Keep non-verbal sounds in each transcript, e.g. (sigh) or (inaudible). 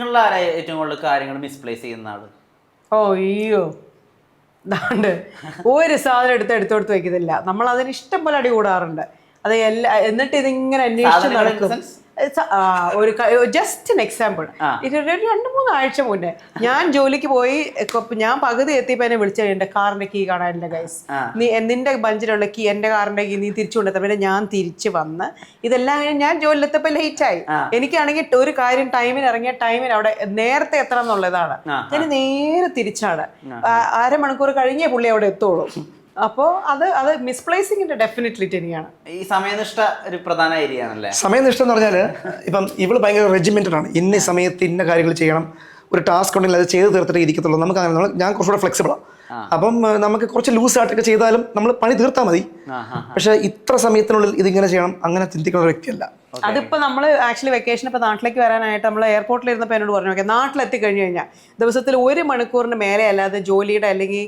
നിങ്ങളിൽ ആരാ ഏറ്റവും കൂടുതൽ കാര്യങ്ങൾ മിസ്പ്ലേസ് ചെയ്യുന്ന ആൾ? ഓ അയ്യോ. ദാണ്ട് ഒരു സാധനം എടുത്ത് എടുത്തോടുത്ത് വെക്കുന്നില്ല. നമ്മൾ അതിന് ഇഷ്ടം പോലെ അടി കൂടാറുണ്ട്. അത് എല്ലാ എന്നിട്ട് ഇതിങ്ങനെ അന്വേഷിച്ച് നടക്കും. ഒരു ജസ്റ്റ് an എക്സാമ്പിൾ ആ. ഇത് ഒരു രണ്ട് മൂന്ന് ആഴ്ച മുന്നേ ഞാൻ ജോലിക്ക് പോയി ഞാൻ പകുതി എത്തിയപ്പോ എന്നെ വിളിച്ചു എന്റെ കാറിന്റെ കീ കാണാനില്ല ഗൈസ് ആ. നീ നിന്റെ ബഞ്ചിലുള്ള കീ എന്റെ കാറിന്റെ കീ നീ തിരിച്ചു കൊണ്ടെത്ത പിന്നെ ഞാൻ തിരിച്ചു വന്ന് ഇതെല്ലാം കഴിഞ്ഞ് ഞാൻ ജോലിയിലെത്തപ്പോ ലേറ്റ് ആയി. എനിക്കാണെങ്കിൽ ഒരു കാര്യം ടൈമിന് ഇറങ്ങിയ ടൈമിന് അവിടെ നേരത്തെ എത്തണം എന്നുള്ളതാണ്. ഞാൻ നേരെ തിരിച്ചാണ്. അരമണിക്കൂർ കഴിഞ്ഞേ പുള്ളി അവിടെ എത്തുള്ളൂ. അപ്പോൾ അത് അത് മിസ്പ്ലേസിംഗിന്റെ ഡെഫിനറ്റ്ലി ടെനിയാണ് ഈ സമയനിഷ്ഠ ഒരു പ്രധാന ഏരിയ ആണല്ലേ സമയനിഷ്ഠ എന്ന് പറഞ്ഞാൽ ഇപ്പം ഇവൾ ഭയങ്കര റെജിമെന്റഡ് ആണ്. ഇന്ന സമയത്ത് ഇന്ന കാര്യങ്ങൾ ചെയ്യണം. ഒരു ടാസ്ക് ഉണ്ടെങ്കിൽ അത് ചെയ്ത് തീർത്തിട്ട് ഇരിക്കത്തുള്ളൂ. നമുക്ക് അങ്ങനെ നമ്മൾ ഞാൻ കുറച്ചുകൂടെ ഫ്ലെക്സിബിളാണ് അപ്പം നമുക്ക് കുറച്ച് ലൂസ് ആയിട്ടൊക്കെ ചെയ്താലും നമ്മൾ പണി തീർത്താൽ മതി. പക്ഷേ ഇത്ര സമയത്തിനുള്ളിൽ ഇതിങ്ങനെ ചെയ്യണം അങ്ങനെ ചിന്തിക്കുന്ന ഒരു വ്യക്തിയല്ല. അതിപ്പോ നമ്മൾ ആക്ച്വലി വെക്കേഷൻ ഇപ്പൊ നാട്ടിലേക്ക് വരാനായിട്ട് നമ്മൾ എയർപോർട്ടിൽ ഇരുന്നപ്പോൾ എന്നോട് പറഞ്ഞു ഓക്കെ നാട്ടിലെത്തി കഴിഞ്ഞു കഴിഞ്ഞാൽ ദിവസത്തിൽ ഒരു മണിക്കൂറിന് മേലെ അല്ലാതെ ജോലിയുടെ അല്ലെങ്കിൽ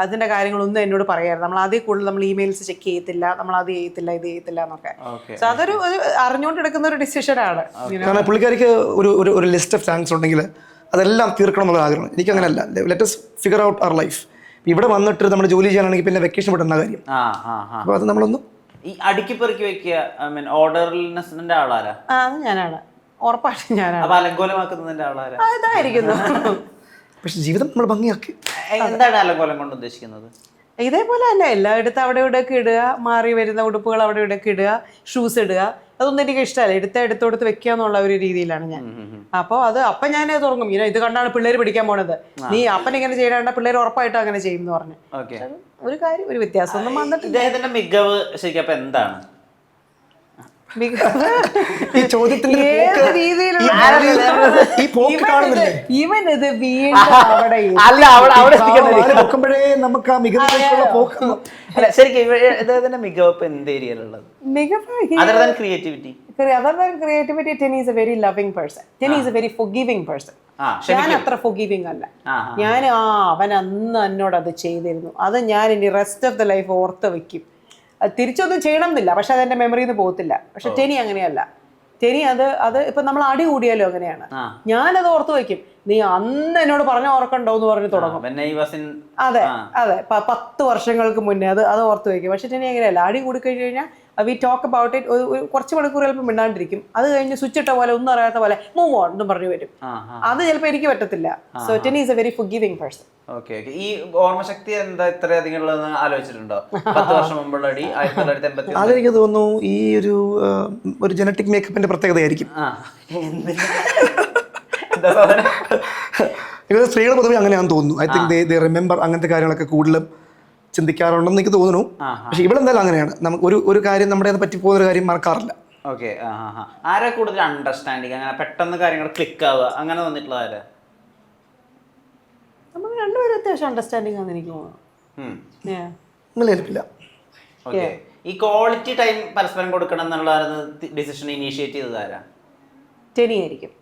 അതിന്റെ കാര്യങ്ങളൊന്നും എന്നോട് പറയാറ് നമ്മൾ ആദ്യം കൂടുതൽ നമ്മൾ ഇമെയിൽസ് ചെക്ക് ചെയ്യത്തില്ല. നമ്മൾ അത് ചെയ്യത്തില്ല ഇത് ചെയ്യത്തില്ല എന്നൊക്കെ. സോ അതൊരു ഒരു അറിഞ്ഞുകൊണ്ട് എടുക്കുന്ന ഒരു ഡിസിഷനാണ് കാരണം പുള്ളിക്കാരിക്ക് ഒരു ഒരു ഒരു ലിസ്റ്റ് ഓഫ് താങ്ക്സ് ഉണ്ടെങ്കിൽ അതെല്ലാം തീർക്കണം എന്നുള്ള ആഗ്രഹം. എനിക്ക് അങ്ങനെയല്ല let's figure out our life ഇവിടെ വന്നിട്ട് നമ്മൾ ജോലി ചെയ്യാനാണെങ്കിൽ പിന്നെ വെക്കേഷൻ വിടുന്ന കാര്യം. ആ ആ ആ. അപ്പോൾ അത് നമ്മളൊന്ന് ഈ അടുക്കി പെറുക്കി വെക്കുക ഐ മീൻ ഓർഡർനെസിന്റെ ആളാരാ? ഞാനാണ്. ഉറപ്പായിട്ടും ഞാനാണ്. അപ്പൊ അലങ്കോലമാക്കുന്നതിന്റെ ആളാരാ? ആ, ഇതായിരിക്കുന്നു. (laughs) പക്ഷെ ജീവിതം നമ്മൾ ഭംഗിയാക്കി. എന്താണ് അലങ്കോലം കൊണ്ട് ഉദ്ദേശിക്കുന്നത്? ഇതേപോലെ തന്നെ എല്ലായിടത്തും അവിടെ ഇവിടെ ഒക്കെ ഇടുക മാറി വരുന്ന ഉടുപ്പുകൾ അവിടെ ഇവിടെ ഒക്കെ ഇടുക ഷൂസ് ഇടുക. അതൊന്നും എനിക്ക് ഇഷ്ടമല്ല എടുത്ത എടുത്തോടുത്ത് വെക്കുക എന്നുള്ള ഒരു രീതിയിലാണ് ഞാൻ. അപ്പോൾ അത് അപ്പം ഞാൻ തുടങ്ങും ഇങ്ങനെ ഇത് കണ്ടാണ് പിള്ളേർ പിടിക്കാൻ പോണത്. നീ അപ്പൻ ഇങ്ങനെ ചെയ്യണ്ട പിള്ളേർ ഉറപ്പായിട്ടും അങ്ങനെ ചെയ്യും എന്ന് പറഞ്ഞു. ഒരു കാര്യം ഒരു വ്യത്യാസം ഒന്നും വന്നിട്ടില്ല. ഇദ്ദേഹത്തിന്റെ മികവ് ശരിക്കും എന്താണ്? ഈ ചോദ്യത്തിന്റെ ഏത് രീതിയിലുള്ള ഈ പോക്ക് കാണുന്നില്ലേ? ഇവൻ ഇത് വീണ്ടും അവിടെ അല്ല അവിടെ അവിടെ ഇരിക്കുന്നത് വാൽ നമുക്ക് ആ മികവിലേക്കുള്ള പോക്ക് അല്ല ശരിക്കും ഇദ്ദേഹത്തിന്റെ മികവ് എന്ത് ഏരിയയിലുള്ളത് മികവ് other than creativity other than creativity Teny is a very loving person Teny is a very forgiving person ആ ഞാൻ അത്ര ഫൊഗീവിങ് അല്ല. ഞാൻ ആ അവൻ അന്ന് എന്നോട് അത് ചെയ്തിരുന്നു. അത് ഞാൻ ഇനി റെസ്റ്റ് ഓഫ് ദ ലൈഫ് ഓർത്ത് വെക്കും. തിരിച്ചൊന്നും ചെയ്യണം എന്നില്ല പക്ഷെ അതെന്റെ മെമ്മറിയിൽ നിന്ന് പോകത്തില്ല. പക്ഷെ ടെനി അങ്ങനെയല്ല. ടെനി അത് അത് ഇപ്പൊ നമ്മൾ അടി കൂടിയാലോ അങ്ങനെയാണ്. ഞാനത് ഓർത്തു വെക്കും നീ അന്ന് എന്നോട് പറഞ്ഞ ഓർക്കണ്ടോ എന്ന് പറഞ്ഞു തുടങ്ങും. അതെ അതെ. പത്ത് വർഷങ്ങൾക്ക് മുന്നേ അത് അത് ഓർത്തു വെക്കും പക്ഷെ ടെനി അങ്ങനെയല്ല. അടി കൂടി കഴിഞ്ഞു കഴിഞ്ഞാൽ വി ടോക്ക് അബൌട്ട് ഇറ്റ് ഒരു കുറച്ച് മണിക്കൂർ ചിലപ്പോൾ മിണ്ടാണ്ടിരിക്കും. അത് കഴിഞ്ഞ് സ്വിച്ച് ഇട്ട പോലെ ഒന്നും അറിയാത്ത പോലെ മൂവ് ഓൺ എന്നും പറഞ്ഞു വരും. അത് ചിലപ്പോൾ എനിക്ക് പറ്റത്തില്ല. So Teny is a very forgiving person okay okay ഈ ഓർമ്മശക്തി എന്താ ഇത്രയധികം ഉള്ളതെന്ന് ആലോചിച്ചിട്ടുണ്ടോ? പത്ത് വർഷം മുമ്പുള്ള അടി ആയിരത്തി തൊള്ളായിരത്തി എൺപത്തി അതെനിക്ക് തോന്നുന്നു ഈ ഒരു ഒരു ജനറ്റിക് മേക്കപ്പിന്റെ പ്രത്യേകതയായിരിക്കും. സ്ത്രീകൾ പൊതുവെ അങ്ങനെയാണെന്ന് തോന്നുന്നു. ഐ തിങ്ക് ദേ റിമെമ്പർ അങ്ങനത്തെ കാര്യങ്ങളൊക്കെ കൂടുതലും. ചിന്തിക്കാറുണ്ടെന്ന് എനിക്ക് തോന്നുന്നു. പക്ഷെ ഇവിടെ എന്തായാലും അങ്ങനെയാണ്. നമുക്ക് ഒരു ഒരു കാര്യം നമ്മുടെ അത് പറ്റി പോകുന്ന ഒരു കാര്യം മറക്കാറില്ല. ഓക്കെ ആരാ കൂടുതൽ അണ്ടർസ്റ്റാൻഡിങ് അങ്ങനെ പെട്ടെന്ന് കാര്യങ്ങൾ ക്ലിക്ക് ആവുക. അങ്ങനെ വന്നിട്ടുള്ള ആരാ? നമ്മൾ രണ്ടുപേരും അത്യാവശ്യം അണ്ടർസ്റ്റാൻഡിങ് ആണെന്ന് എനിക്ക് തോന്നുന്നു. ഓക്കെ. ഈ ക്വാളിറ്റി ടൈം പരസ്പരം കൊടുക്കണം എന്നുള്ള ഡിസിഷൻ ഇനീഷ്യേറ്റ് ചെയ്തത് ആരാ? ടെനി ആയിരിക്കും.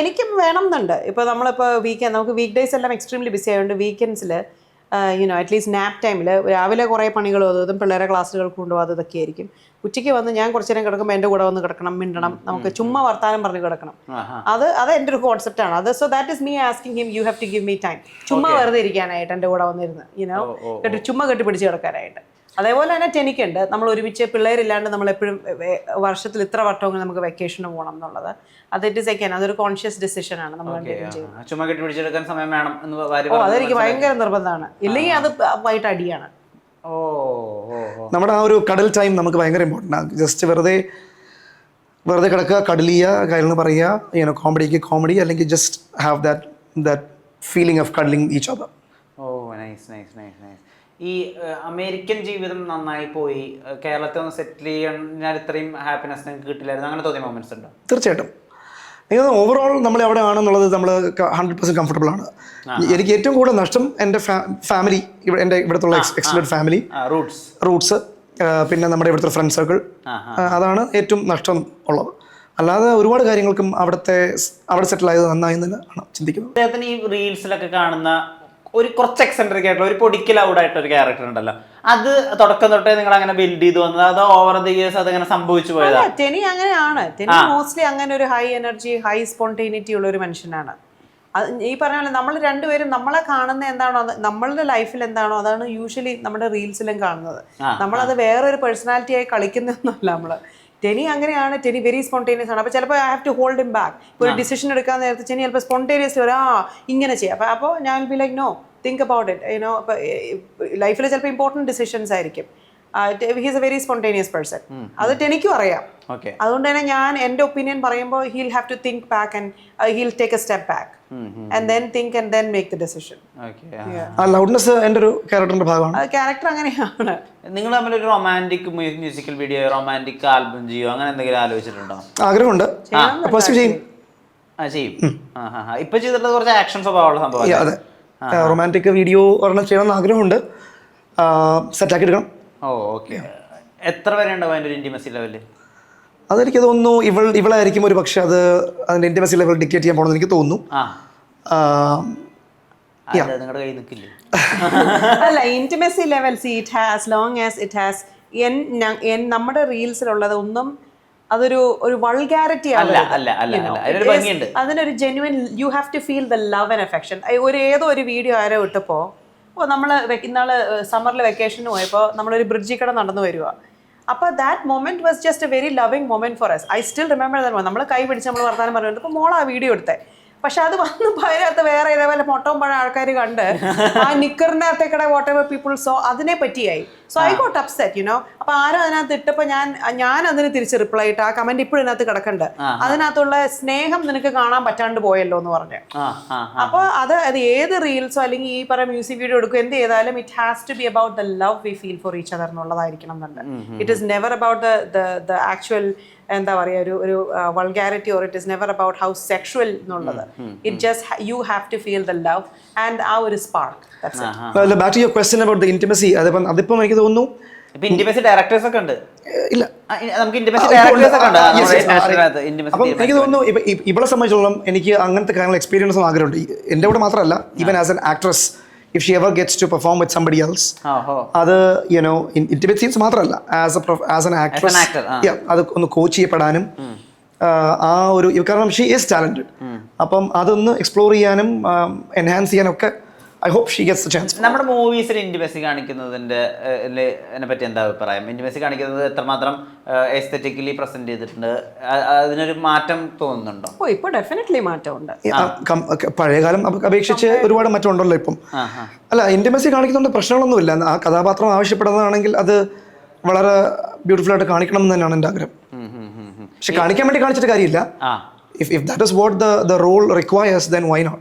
എനിക്കും വേണം എന്നുണ്ട്. ഇപ്പോൾ നമ്മളിപ്പോൾ വീക്കെൻഡ് നമുക്ക് വീക്ക് ഡേയ്സ് എല്ലാം എക്സ്ട്രീംലി ബിസി ആയതുകൊണ്ട് വീക്കെൻഡ്സിൽ യുനോ അറ്റ്ലീസ്റ്റ് നാപ്പ് ടൈമിൽ രാവിലെ കുറേ പണികളും അതും പിള്ളേരെ ക്ലാസ്സുകൾക്ക് കൊണ്ടുപോകാതെ ഇതൊക്കെ ആയിരിക്കും. ഉച്ചയ്ക്ക് വന്ന് ഞാൻ കുറച്ച് നേരം കിടക്കുമ്പോൾ എന്റെ കൂടെ വന്ന് കിടക്കണം മിണ്ടണം നമുക്ക് ചുമ്മാ വർത്താനം പറഞ്ഞ് കിടക്കണം. അത് അത് എന്റെ ഒരു കോൺസെപ്റ്റ് ആണ്. അത് so that is me asking him you have to give me time ചുമ്മാ വെറുതെ ഇരിക്കാനായിട്ട് എന്റെ കൂടെ വന്നിരുന്ന് യുനോ കെട്ടി ചുമ്മാ കെട്ടി പിടിച്ച് കിടക്കാനായിട്ട്. അതേപോലെ തന്നെ ടെനിക്കുണ്ട്. നമ്മൾ ഒരുമിച്ച് പിള്ളേരില്ലാണ്ട് നമ്മൾ എപ്പോഴും വർഷത്തിൽ ഇത്ര വട്ടമെങ്കിലും നമുക്ക് വെക്കേഷന് പോകണം എന്നുള്ളത്. അത് ഇറ്റ് ഇസ് എക്കാൻ അതൊരു കോൺഷ്യസ് ഡിസിഷൻ ആണ് നമ്മൾ ചുമ്മാ കെട്ടി പിടിച്ചെടുക്കാൻ സമയം വേണം എന്ന് അതെനിക്ക് ഭയങ്കര നിർബന്ധമാണ്. ഇല്ലെങ്കിൽ അത് വൈകിട്ട് അടിയാണ്. ഓ നമ്മുടെ ആ ഒരു കടൽ ടൈം നമുക്ക് ഭയങ്കര ഇമ്പോർട്ടന്റ് ആണ് ജസ്റ്റ് വെറുതെ വെറുതെ കിടക്കുക കടലിയ കാര്യങ്ങൾ പറയുക യൂനോ കോമഡിക്ക് കോമഡി അല്ലെങ്കിൽ just have that that feeling of cuddling each other oh nice nice nice nice ഈ അമേരിക്കൻ ജീവിതം നന്നായി പോയി കേരളത്തിൽ ഒന്ന് സെറ്റിൽ ചെയ്യാൻ ഇത്രയും ഹാപ്പിനെസ് നിങ്ങൾക്ക് കിട്ടില്ലായിരുന്നു. അങ്ങനെ തോന്നിയ മൊമെന്റ്സ് ഉണ്ടോ? തീർച്ചയായിട്ടും. എനിക്ക് ഓവറോൾ നമ്മൾ എവിടെ ആണെന്നുള്ളത് നമ്മൾ ഹൺഡ്രഡ് പെർസെന്റ് കംഫർട്ടബിൾ ആണ്. എനിക്ക് ഏറ്റവും കൂടുതൽ നഷ്ടം എന്റെ ഫാമിലി എന്റെ ഇവിടുത്തെ എക്സ്റ്റൻഡ് ഫാമിലി റൂട്ട്സ് റൂട്ട്സ് പിന്നെ നമ്മുടെ ഇവിടുത്തെ ഫ്രണ്ട് സർക്കിൾ അതാണ് ഏറ്റവും നഷ്ടം ഉള്ളത്. അല്ലാതെ ഒരുപാട് കാര്യങ്ങൾക്കും അവിടുത്തെ അവിടെ സെറ്റിൽ ആയത് നന്നായി ആണ് ചിന്തിക്കുന്നത്. അദ്ദേഹത്തിന് ഈ റീൽസിലൊക്കെ കാണുന്ന ഒരു കുറച്ച് എക്സെൻട്രിക് ആയിട്ടുള്ള ഒരു പൊടിക്കൽ ഔടായിട്ടുള്ള ഒരു ക്യാരക്ടർ ഉണ്ടല്ലോ. അത് തുടക്കം തൊട്ടേ നിങ്ങൾ അങ്ങനെ ബിൽഡ് ചെയ്തു വന്നത് അത് ഓവർ ദ ഇയേഴ്സ് അത് അങ്ങനെ സംഭവിച്ചു പോയതാ? ടെനി അങ്ങനെയാണ്. ടെനി മോസ്റ്റ്ലി അങ്ങനെ ഒരു ഹൈ എനർജി ഹൈ സ്പോണ്ടേനിറ്റി ഉള്ള ഒരു മനുഷ്യനാണ്. ഈ പറഞ്ഞ പോലെ നമ്മൾ രണ്ടുപേരും നമ്മളെ കാണുന്ന എന്താണോ അത് നമ്മളുടെ ലൈഫിൽ എന്താണോ അതാണ് യൂഷ്വലി നമ്മുടെ റീൽസിലും കാണുന്നത്. നമ്മളത് വേറൊരു പേഴ്സണാലിറ്റി ആയി കളിക്കുന്നൊന്നുമല്ല നമ്മൾ. ടെനി അങ്ങനെയാണ്. ടെനി വെരി സ്പോണ്ടേനിയസ് ആണ്. അപ്പോൾ ചിലപ്പോൾ I have to hold him back ഒരു ഡിസിഷൻ എടുക്കാൻ നേരത്തെ ടെനി ചിലപ്പോൾ സ്പോണ്ടേനിയസ് ആ ഇങ്ങനെ ചെയ്യാം. അപ്പോൾ അപ്പോൾ ഞാൻ be like no think about it you know ലൈഫിൽ ചിലപ്പോൾ ഇമ്പോർട്ടന്റ് ഡിസിഷൻസ് ആയിരിക്കും. He's a very spontaneous person അത് എനിക്കും അറിയാം. ഓക്കെ അതുകൊണ്ട് തന്നെ ഞാൻ എന്റെ ഒപ്പീനിയൻ പറയുമ്പോൾ he'll have to think back and he'll take a step back and then think and then make the decision okay ആ. ലൗഡ്നെസ് എന്റെ ഒരു ക്യാരക്ടറിന്റെ ഭാഗമാണ്. അത് ക്യാരക്ടർ അങ്ങനെയാണ്. നിങ്ങൾ തമ്മിൽ ഒരു romantic musical video romantic album ചെയ്യോ? അങ്ങനെ എന്തെങ്കിലും ആലോചിച്ചിട്ടുണ്ടോ? ആഗ്രഹമുണ്ട്. ചെയ്യും ആ ചെയ്യും. ഇപ്പൊ ചെയ്തിട്ടുള്ളത് കുറച്ച് ആക്ഷൻ സ്വഭാവമുള്ള സംഭവം റൊമാന്റിക് വീഡിയോ ഒരെണ്ണം ചെയ്യണമെന്ന് ആഗ്രഹമുണ്ട്. സെറ്റാക്കി എടുക്കണം. ഓ ഓക്കെ എത്ര വരെ ഉണ്ടാവും അതിന്റെ ഒരു ഇന്റിമസി ലെവൽ അതെനിക്ക് തോന്നുന്നു ഇവൾ ഇവളായിരിക്കും ഒരു പക്ഷെ അത് അതിന്റെ ഇന്റിമസി ലെവൽ ഡിക്റ്റേറ്റ് ചെയ്യാൻ പോകണമെന്ന് എനിക്ക് തോന്നുന്നു. ആ. നിങ്ങളുടെ കയ്യിൽ നിൽക്കില്ലേ? (laughs) അല്ല intimacy level see it has long as it has an an നമ്മുടെ റീൽസിലുള്ളത് ഒന്നും അതൊരു ഒരു വൾഗാരിറ്റി അല്ല, അല്ല, അല്ല, അല്ല. അതിനൊരു ഭംഗിയുണ്ട്. അതിനൊരു genuine you have to feel the love and affection ഒരു ഏതോ ഒരു വീഡിയോ ആരോ ഇട്ടപ്പോൾ ഓ നമ്മൾ ഇന്നാൾ സമ്മറിൽ വെക്കേഷന് പോയപ്പോൾ നമ്മളൊരു ബ്രിഡ്ജിൽ കൂടെ നടന്നു വരിക അപ്പോൾ that moment was just a very loving moment for us I still remember that നമ്മൾ കൈ പിടിച്ച് നമ്മൾ വർത്താനം പറഞ്ഞിട്ട് ഇപ്പോൾ മോൾ ആ വീഡിയോ എടുത്തേ. പക്ഷെ അത് വന്ന് (laughs) അതിനകത്ത് വേറെ ഇതേപോലെ മൊട്ടവും പഴം ആൾക്കാർ കണ്ട് ആ നിക്കറിന്റെ അകത്തേക്കടെ വാട്ട് എവർ പീപ്പിൾ സോ അതിനെ പറ്റിയായി. So I got upset you know അപ്പൊ ആരോ അതിനകത്ത് ഇട്ടപ്പോ ഞാൻ ഞാൻ അതിന് തിരിച്ച് റിപ്ലൈ ഇട്ട്. ആ കമന്റ് ഇപ്പോഴും ഇതിനകത്ത് കിടക്കണ്ട്. അതിനകത്തുള്ള സ്നേഹം നിനക്ക് കാണാൻ പറ്റാണ്ട് പോയല്ലോ എന്ന് പറഞ്ഞു. അപ്പൊ അത് അത് ഏത് റീൽസോ അല്ലെങ്കിൽ ഈ പറയുന്ന മ്യൂസിക് വീഡിയോ എടുക്കും എന്ത് ചെയ്താലും it has to be about the love we feel for each other എന്നുള്ളതായിരിക്കണം എന്നുണ്ട്. It is never about the the actual എന്താ പറയുക ഒരു ഒരു vulgarity or it is never about how sexual എന്നുള്ളത്. It just you have to feel the love and ആ ഒരു spark back to your question about the intimacy അതിപ്പം അതിപ്പം എനിക്ക് തോന്നുന്നു. ഇപ്പൊ ഡയറക്ടേഴ്സ് ഒക്കെ ഉണ്ട്. ഇല്ല. നമുക്ക് ഡയറക്ടേഴ്സ് ഒക്കെ ഉണ്ട്. അപ്പം എനിക്ക് തോന്നുന്നു ഇപ്പൊ ഇവളെ സംബന്ധിച്ചോളം എനിക്ക് അങ്ങനത്തെ കാര്യങ്ങൾ എക്സ്പീരിയൻസും ആഗ്രഹമുണ്ട്. എന്റെ കൂടെ മാത്രമല്ല even as an actress if she ever gets to perform with somebody else അത് യുനോ ഇന്റിമേറ്റ് സീൻസ് മാത്രമല്ല as a as an actress. അത് ഒന്ന് കോച്ച് ചെയ്യപ്പെടാനും ആ, ഒരു കാരണം ഷീ ഈസ് ടാലന്റഡ് അപ്പം അതൊന്ന് എക്സ്പ്ലോർ ചെയ്യാനും എൻഹാൻസ് ചെയ്യാനൊക്കെ ഒക്കെ I hope she gets chance നമ്മുടെ മൂവീസിൽ ഇന്റിമസി കാണിക്കുന്നതിന്റെ എന്നെ പറ്റി എന്താ അഭിപ്രായം? ഇന്റിമസി കാണിക്കുന്നത് എത്രമാത്രം എസ്തെറ്റിക്കലി പ്രസന്റ് ചെയ്തിട്ടുണ്ട്? അതിനൊരു മാറ്റം തോന്നുന്നുണ്ടോ? ഓ ഇപ്പോൾ ഡെഫിനറ്റ്ലി മാറ്റമുണ്ട്. പഴയകാലം അപ- അപേക്ഷിച്ച് ഒരുപാട് മാറ്റമുണ്ടല്ലോ ഇപ്പം. അല്ല ഇന്റിമസി കാണിക്കുന്നുണ്ട് പ്രശ്നങ്ങളൊന്നുമില്ല. ആ കഥാപാത്രം ആവശ്യപ്പെടുന്നതാണെങ്കിൽ അത് വളരെ ബ്യൂട്ടിഫുൾ ആയിട്ട് കാണിക്കണം എന്ന് തന്നെയാണ് എന്റെ ആഗ്രഹം. പക്ഷെ കാണിക്കാൻ വേണ്ടി കാണിച്ചിട്ട് കാര്യമില്ല. If, if if that is what the role requires then why not